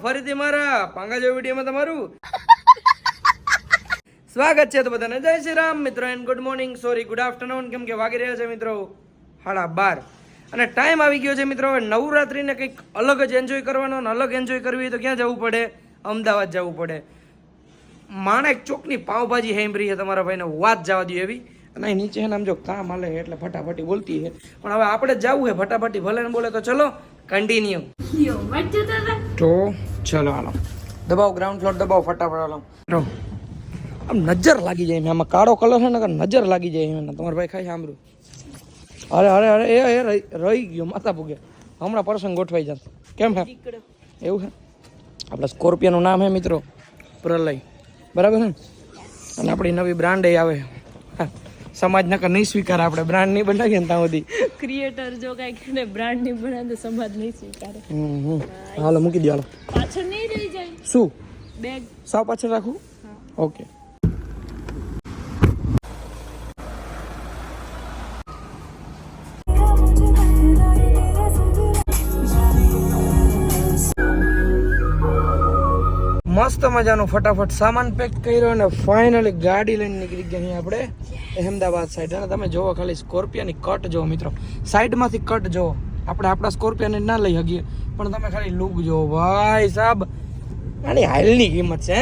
ફરીથી મારા પાંગા જેવા વિડીયોમાં તમારું સ્વાગત છે તો બધાને. જય શ્રી રામ મિત્રો and good morning sorry good afternoon કેમ કે વાગી રહ્યા છે મિત્રો હાડા બાર. અને ટાઈમ આવી ગયો છે મિત્રો. હવે નવરાત્રિને કંઈક અલગ જ એન્જોય કરવાનો અને અલગ એન્જોય કરવી તો ક્યાં જવું પડે? અમદાવાદ જવું પડે. માણેક ચોકની પાવભાજી હેમરી છે તમારા ભાઈને. વાત જવા દો એવી. અને નીચે નીચે આમ જો કામ હાલે એટલે ફટાફટી બોલતી છે. પણ હવે આપણે જવું છે ફટાફટી. ભલે ને બોલે તો ચલો. કન્ટિન્યુ તો ચલો હાલો. દબાવો ગ્રાઉન્ડ ફ્લોર દબાવો ફટાફટ હાલો. આમ નજર લાગી જાય એમ આમાં કાળો કલર છે ને નજર લાગી જાય એમને. તમારા ભાઈ ખાઈ સાંભળ્યું? અરે અરે અરે એ એ રહી- ગયો માથા ભૂગે હમણાં પર્સન ગોઠવાઈ જશે. કેમ હે એવું છે? આપણા સ્કોર્પિયોનું નામ હે મિત્રો પ્રલય. બરાબર ને? અને આપણી નવી બ્રાન્ડ એ આવે. હા, સમાજ નકર નહીં સ્વીકાર આપણે? બ્રાન્ડ નહીં બનાવીએ ને ત્યાં સુધી? ક્રિએટર જો કંઈક ને બ્રાન્ડ નહીં બનાવે તો સમાજ નહીં સ્વીકારે. હમ, હમ. હાલો મૂકી દો હાલો. પાછળ નહીં રહી જાય. શું? બેગ સાવ પાછળ રાખું? ઓકે મસ્ત મજાનો ફટાફટ સામાન પેક કર્યો અને ફાઇનલી ગાડી લઈને નીકળી ગયા અહીં આપણે અહેમદાબાદ સાઈડ અને તમે જોવો ખાલી સ્કોર્પિયાની કટ જોવો મિત્રો. સાઈડમાંથી કટ જોવો આપણે આપણા સ્કોર્પિયોને ના લઈ શકીએ. પણ તમે ખાલી લુક જોવો ભાઈ સાહેબ આની હાલની કિંમત છે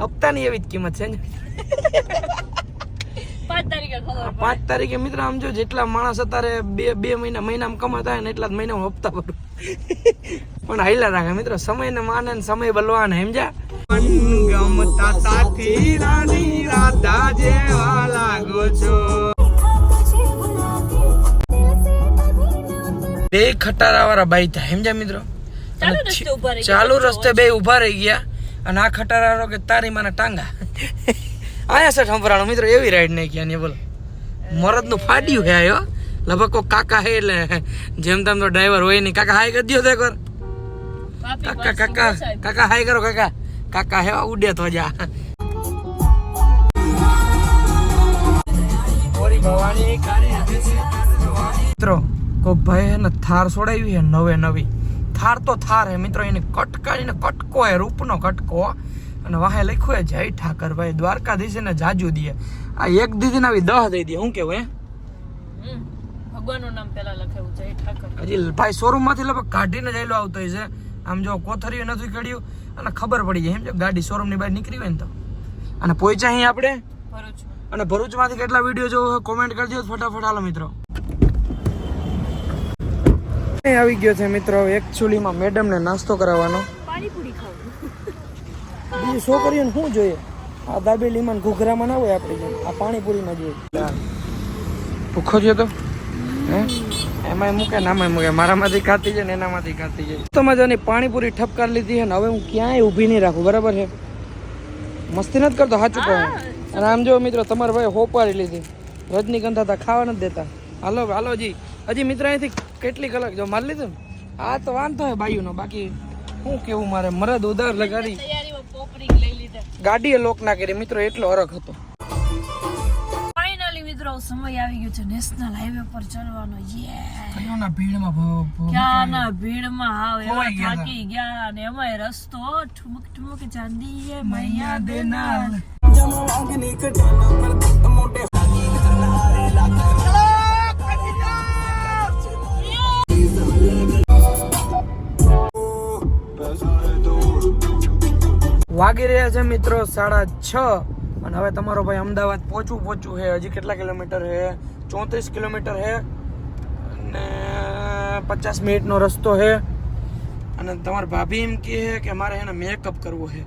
હપ્તાની એવી જ કિંમત છે ને? પાંચ તારીખે પાંચ તારીખે મિત્ર આમ જો જેટલા માણસ અત્યારે બે બે મહિના મહિનામાં કમાતા હોય ને એટલા જ મહિનામાં હપ્તા ભરું. પણ હાઈલા રાખે મિત્રો. સમય ને માને ને સમય બલવાન સમજ્યા? ગમતા સાથી રાની રાધા જેવા લાગો છો બે ખટારા વાળા બાઈ થાય સમજ્યા મિત્રો ચાલુ રસ્તે બે ઊભા રહી ગયા અને આ ખટારા કે તારી માના ટાંગા. આયા છે સંભળાણો મિત્રો એવી રાઈડ નહીં ગયા ને બોલો. મરદનું ફાડ્યું હે આયો. લગભગ કાકા હે એટલે જેમ તેમ તો ડ્રાઈવર હોય નહીં. કાકા હાય કરી દો તો વાપી કાકા કાકા કાકા હાય કરો કાકા કાકા હેવા ઉડે તો જા મિત્રો કો ભાઈ એને થાર છોડાવી હે નવે નવી. થાર તો થાર હે મિત્રો એને કટકારીને કટકો હે રૂપનો કટકો. અને વાહે લખ્યું હે જય ઠાકર ભાઈ દ્વારકાધીશ ને જાજુ દીએ આ એક દીદી આવી દહ દઈ દે હું કેવું હે? ભગવાનનું નામ પેલા લખેલું જય ઠાકર હજી ભાઈ શોરૂમમાંથી લગભગ કાઢીને જ આયલો આવતો હોય છે. આમ જો કોથરીઓ નથી કાઢ્યું અને ખબર પડી જાય એમ જો ગાડી શોરૂમની બહાર નીકળી હોય ને તો. અને પહોંચ્યા અહીં આપણે? ભરૂચ. અને ભરૂચમાંથી કેટલા વીડિયો જોવો કોમેન્ટ કરજો ફટાફટ હાલો મિત્રો. આવી ગયો છે મિત્રો એકચ્યુઅલીમાં મેડમને નાસ્તો કરાવવાનો. પાણીપુરી ખાવું. બીજી છોકરીઓને શું જોઈએ? આ દાબેલીમાં ને ઘૂઘરામાં ના હોય આપણે આ પાણીપુરીમાં જોઈએ. ભૂખો છે તો? હે? એમાંય મૂકે નામાંય મૂકે. મારામાંથી ખાતી છે ને એનામાંથી ખાતી છે તો મજાની પાણીપુરી લીધી છે ને હવે હું ક્યાંય ઊભી નહીં રાખું. બરાબર છે? મસ્તી નથી કરતો સાચું કહું. અને આમ જો મિત્રો તમારા ભાઈ હોપારી લીધી. રજનીગંધા તા ખાવા નથી દેતા. હાલો હાલો જી. હજી મિત્ર અહીંથી કેટલી કલાક જો મારી લીધું ને? આ તો વાંધો હોય બાયુનો. બાકી શું કેવું મારે? મરદ ઉધાર લગાડી તૈયારીમાં લઈ લીધા. ગાડીએ લોક ના કરી. મિત્રો એટલો અરખ હતો. ફાઇનલી સમય આવી ગયો છે. નેશનલ હાઈવે પર ચડવાનો. ક્યાંના ભીડમાં ક્યાંના ભીડમાં? હાવ એવા. થાકી ગયા અને એમાંય રસ્તો ઠુમક ઠુમક ચાંદી એ મૈયા દેના વાગી રહ્યા છે મિત્રો સાડા છ. અને હવે તમારો ભાઈ અમદાવાદ પહોંચવું પહોંચવું છે. હજી કેટલા કિલોમીટર છે? ચોત્રીસ કિલોમીટર છે. અને પચાસ મિનિટનો રસ્તો છે. અને તમારા ભાભી એમ કહે છે કે મારે એને મેકઅપ કરવો છે.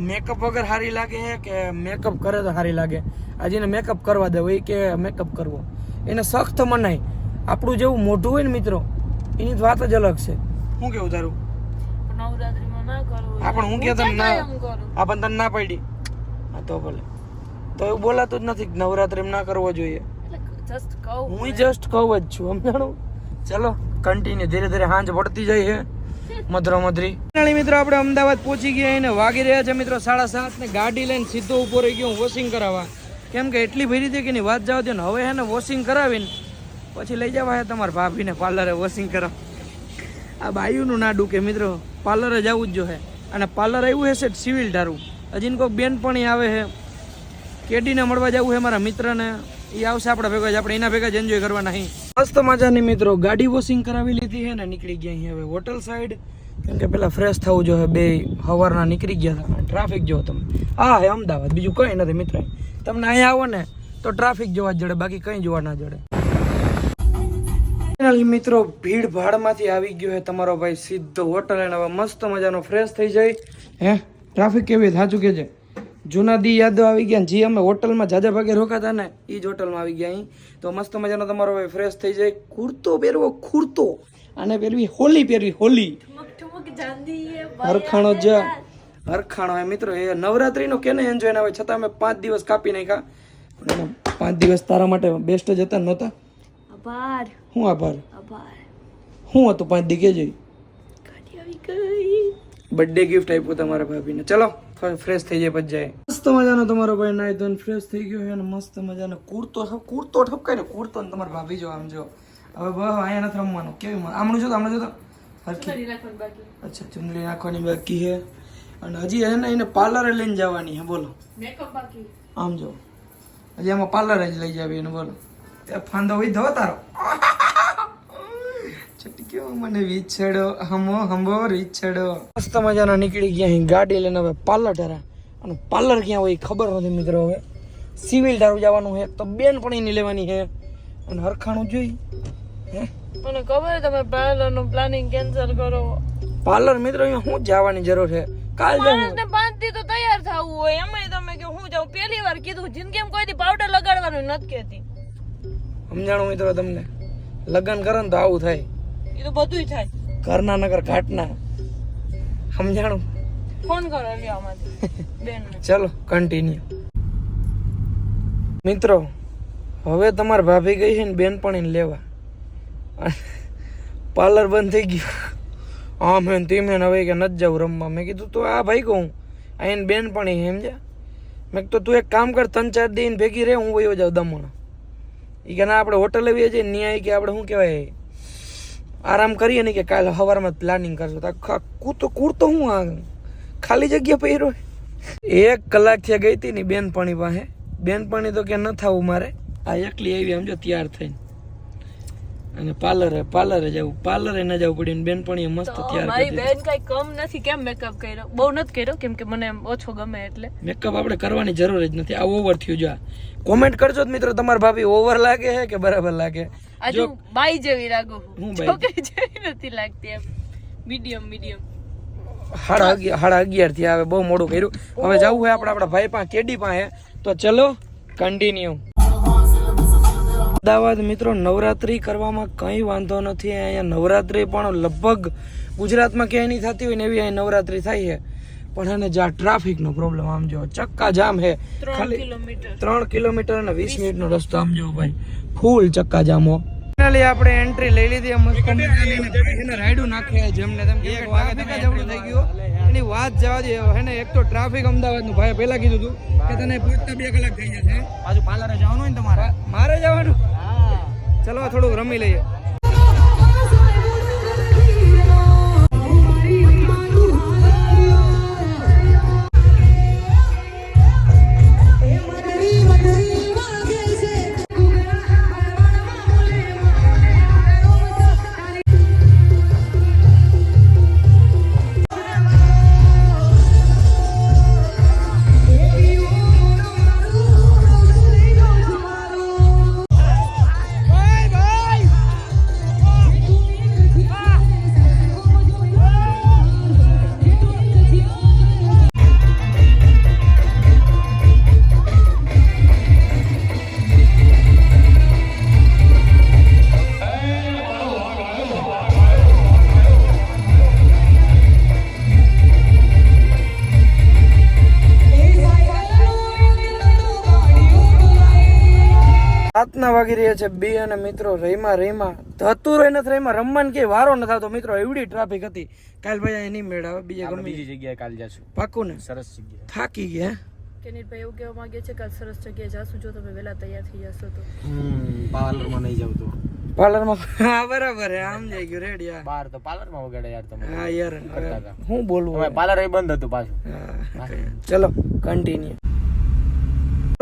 મેકઅપ વગર સારી લાગે છે કે મેકઅપ કરે તો સારી લાગે? આજે એને મેકઅપ કરવા દેવો એ કે મેકઅપ કરવો. એને સખ્ત મનાય. આપણું જેવું મોઢું હોય ને મિત્રો એની વાત જ અલગ છે. શું કેવું તારું? નવરાત્રીમાં ના કરવું હા પણ હું કે તને ના. આપણ પણ તને ના પડી. હા તો ભલે. તો એવું બોલાતું જ નથી નવરાત્રી ના કરવો જોઈએ. જસ્ટ કહું હું જસ્ટ કહું જ છું સમજાણું? ચલો કન્ટિન્યુ ધીરે ધીરે હાંજ પડતી જાય છે. મધરો મધરી. મિત્રો આપણે અમદાવાદ પહોંચી ગયા અને વાગી રહ્યા છે મિત્રો સાડા સાત ને ગાડી લઈને સીધો ઊભો રહી ગયો વોશિંગ કરાવવા. કેમ કે એટલી ભરી હતી કે એની વાત જાવ દે ને હવે હે ને વોશિંગ કરાવીને પછી લઈ જવા હે તમારા ભાભીને પાર્લરે વોશિંગ કરાવ. આ બાયુનું ના ડૂકે મિત્રો પાર્લરે જવું જ જોઈએ અને પાર્લર આવ્યું હશે સિવિલ ધારું. હજી કોઈક બેનપણી આવે છે. કેડીને મળવા જવું છે મારા મિત્રને. એ આવશે આપણા ભેગા જ, આપણે એના ભેગા જ એન્જોય કરવાના અહીં મસ્ત મજાની મિત્રો, ગાડી વોશિંગ કરાવી લીધી છે ને, નીકળી ગયા અહીં હવે હોટલ સાઈડ કેમ કે પેલા ફ્રેશ થવું જોઈએ, બે હવારના નીકળી ગયા હતા. ટ્રાફિક જો તમે. હા હે અમદાવાદ, બીજું કંઈ નથી મિત્ર. તમને અહીંયા આવો ને, તો ટ્રાફિક જોવા જ જડે, બાકી કંઈ જોવા ના જડે. મિત્રો, ભીડ ભાડમાંથી આવી ગયો છે તમારો ભાઈ. સીધો હોટલ અને હવે મસ્ત મજાનો ફ્રેશ થઈ જાય. હે ટ્રાફિક કેવી સાચું કે છે? જૂના દી યાદો આવી ગયા જે અમે હોટલમાં જાજા ભાગે રોકાતા ને એ જ હોટલમાં આવી ગયા અહીં. તો મસ્ત મજાનો તમારો હવે ફ્રેશ થઈ જાય. કુર્તો પહેરવો કુર્તો. અને પહેરવી હોલી પહેરવી હોલી. હરખાણો જ. હરખાણો એ મિત્રો એ નવરાત્રીનો કેને એન્જોય ના હોય છતાં અમે પાંચ દિવસ કાપી નાખ્યા. પાંચ દિવસ તારા માટે બેસ્ટ જ હતા નહોતા? આભાર. હું આભાર? આભાર. હું હતું પાંચ દી કેજે બર્થડે ગિફ્ટ આપ્યું તમારા ભાભીને. ચલો. ફ્રેશ થઈ જાય પછી જાય. મસ્ત મજાનો તમારો ભાઈ નાઈ ધોઈને ફ્રેશ થઈ ગયો અને મસ્ત મજાનો કુર્તો કુર્તો ઠપકાય ને કુર્તો ને તમારા ભાભી જો આમ જો. હવે અહીંયા નથી રમવાનું. કેવી આમણું જો તો આમણું જો તો. અચ્છા ચુંદડી નાખવાની બાકી છે. અને હજી એને ને એને પાર્લરે લઈને જવાની હે બોલો. મેકઅપ બાકી. આમ જો. હજી આમાં પાર્લરે જ લઈ જાવી એને બોલો. ફાંદો હોય ધો તારો. ચટક્યો મને વિછડો હમો હમો રીછડો. મસ્ત મજાના નીકળી ગયા અહીં ગાડી લઈને હવે પાર્લર ઠરા અને પાર્લર ક્યાં હોય ખબર નથી મિત્રો હવે. સિવિલ ધારું જવાનું છે તો બેન પણ એની લેવાની છે. અને હરખાણું જોઈ હે? મને ખબર તમે પાર્લરનું પ્લાનિંગ કેન્સલ કરો. પાર્લર મિત્રો અહીંયા શું જવાની જરૂર છે? કાલ જવું માણસને પાંચ દી તો તૈયાર થવું હોય. એમાંય તમે કે હું જાઉં. પહેલી વાર કીધું જિંદગીમાં કોઈ દી પાવડર લગાડવાનું નથી કહેતી. સમજાણું મિત્રો તમને? લગ્ન કરે ને તો આવું થાય. એ તો બધુંય થાય. ઘરના નગર ઘાટના. સમજાણું? ફોન કરો લ્યો આમાંથી બેન ચલો કન્ટિન્યુ મિત્રો હવે તમારા ભાભી ગઈ છે ને બેનપણીને લેવા. પાર્લર બંધ થઈ ગયું. હા મેં તી મેન હવે કે નથી જાઉં રમવા. મેં કીધું તો આ ભાઈ કહું? અહીં બેનપણી છે સમજ્યા? મેં કીધું તું એક કામ કર ત્રણ ચાર દિન ભેગી રહે હું વયો જાઉં દમણ. એ કે ના આપણે હોટલે આવીએ છીએ ન્યાય કે આપણે શું કહેવાય? આરામ કરીએ ને કે કાલે સવારમાં પ્લાનિંગ કરશું. તો કૂતો કૂરતો હું આ ખાલી જગ્યા પહેરો એક કલાક થયા ગઈ હતી ને બેનપણી પાસે. બેનપણી તો કે ન થવું મારે. આ એકલી આવી સમજો તૈયાર થઈને. અને પાર્લરે પાર્લરે જવું પાર્લરે ન જવું પડ્યું બેનપણીએ મસ્ત તૈયાર મારી બેન કઈ કમ નથી. કેમ મેકઅપ કર્યો? બહુ નથી કર્યો? કેમ કે મને ઓછો ગમે એટલે. મેકઅપ આપણે કરવાની જરૂર જ નથી. આ ઓવર થયું જો કોમેન્ટ કરજો મિત્રો તમારા ભાભી ઓવર લાગે છે કે બરાબર લાગે? આજુ બાઈ જેવી લાગો હું. છોકરી જેવી નથી લાગતી એમ. Medium medium. સાડા અગિયાર સાડા અગિયારથી આવે બહુ મોડું કર્યું. હવે જવું હોય આપણે આપણા ભાઈ પાસે કેડી પાસે. તો ચલો કન્ટિન્યુ અમદાવાદ મિત્રો નવરાત્રી કરવામાં કંઈ વાંધો નથી. અહીંયા નવરાત્રી પણ લગભગ ગુજરાતમાં ક્યાંય નહીં થતી હોય ને એવી અહીં નવરાત્રી થાય છે. પણ એને જ્યાં ટ્રાફિકનો પ્રોબ્લેમ આમ જો ચક્કા જામ છે. ખાલી કિલોમીટર. ત્રણ કિલોમીટર અને વીસ મિનિટનો રસ્તો આમ જો ભાઈ. ફૂલ ચક્કા જામો. ફાઇનલી આપણે એન્ટ્રી લઈ લીધી મસ્ત એને રાયડું નાખે જેમને તેમ એક વાગે જવડું થઈ ગયું. એની વાત જવા દે હે ને એક તો ટ્રાફિક અમદાવાદનું ભાઈ પહેલા કીધું હતું કે તને પહોંચતા બે કલાક થઈ જશે. પાછું પાર્લરે જવાનું હોય ને તમારે? મારે જવાનું? ચલો થોડુંક રમી લઈએ. રાતના વાગી રહ્યા છે બે અને મિત્રો રહીમાં રહીમાં રહી નથી રહીમાં રમવાનું કે વારો ન થતો. મિત્રો એવડી ટ્રાફિક હતી. કાલ ભાઈ અહીં નહીં મેળ આવે બીજા ગમે. બીજી જગ્યાએ કાલ જશું. પાકું ને? સરસ જગ્યાએ. થાકી ગયા. કેનીતભાઈ એવું કહેવા માંગે છે કે આ સરસ જગ્યાએ જાશું? જો તમે વહેલા તૈયાર થઈ જશો તો. હમ પાર્લરમાં નહીં જાવ તો. પાર્લરમાં? હા બરાબર હે આમ જઈ ગયું રેડી યાર બાર તો પાર્લરમાં વગાડે યાર તમે. હા યાર. હું બોલું હવે? પાર્લર એ બંધ હતું પાછું. ચલો કન્ટિન્યુ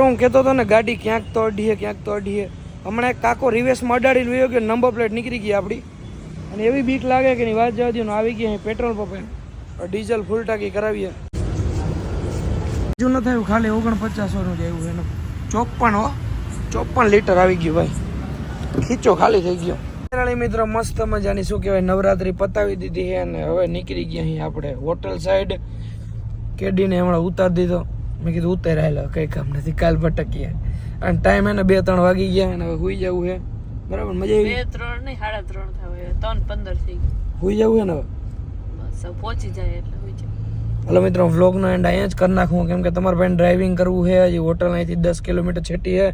હું કહેતો હતો ને, ગાડી ક્યાંક તો અડીએ ક્યાંક તો અડીએ હમણાં એક કાકો રિવેસમાં અડાડી લઈ કે નંબર પ્લેટ નીકળી ગઈ આપણી. અને એવી બીક લાગે કે એની વાત જવા દઉં આવી ગઈ અહીં પેટ્રોલ પંપે. ડીઝલ ફૂલ ટાંકી કરાવીએ. બીજું ન થયું ખાલી ઓગણપચાસોનું જ આવ્યું એનું. ચોપન હો. ચોપન લીટર આવી ગયું ભાઈ. ખીચો ખાલી થઈ ગયો. કેરાળી મિત્રો, મસ્ત મજાની શું કહેવાય, નવરાત્રી પતાવી દીધી છે અને હવે નીકળી ગયા અહીં આપણે હોટલ સાઈડ કેડીને હમણાં ઉતારી દીધો. મેં કીધું ઉતારેલા કઈ કામ નથી કાલ ભટકીએ. અને ટાઈમ એને બે ત્રણ વાગી ગયા અને હવે હુઈ જવું છે બરાબર મજા બે આવી ત્રણ નહીં સાડા ત્રણ થાય ત્રણ પંદર થઈ ગયું. હુઈ જવું છે ને હવે? પહોંચી જાય એટલે હોય જાય હલો મિત્રો વ્લોગનો એન્ડ અહીંયા જ કરી નાખું. કેમ કે તમારે ભાઈને ડ્રાઇવિંગ કરવું છે હજી હોટલ અહીંથી દસ કિલોમીટર છેટી છે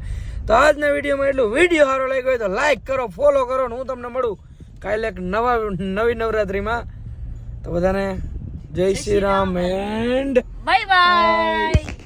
તો આજના વિડીયોમાં એટલું. વીડિયો સારો લાગ્યો હોય તો લાઈક કરો ફોલો કરો ને હું તમને મળું. કાલે એક નવા નવી નવરાત્રીમાં. તો બધાને જય Shri Ram and bye bye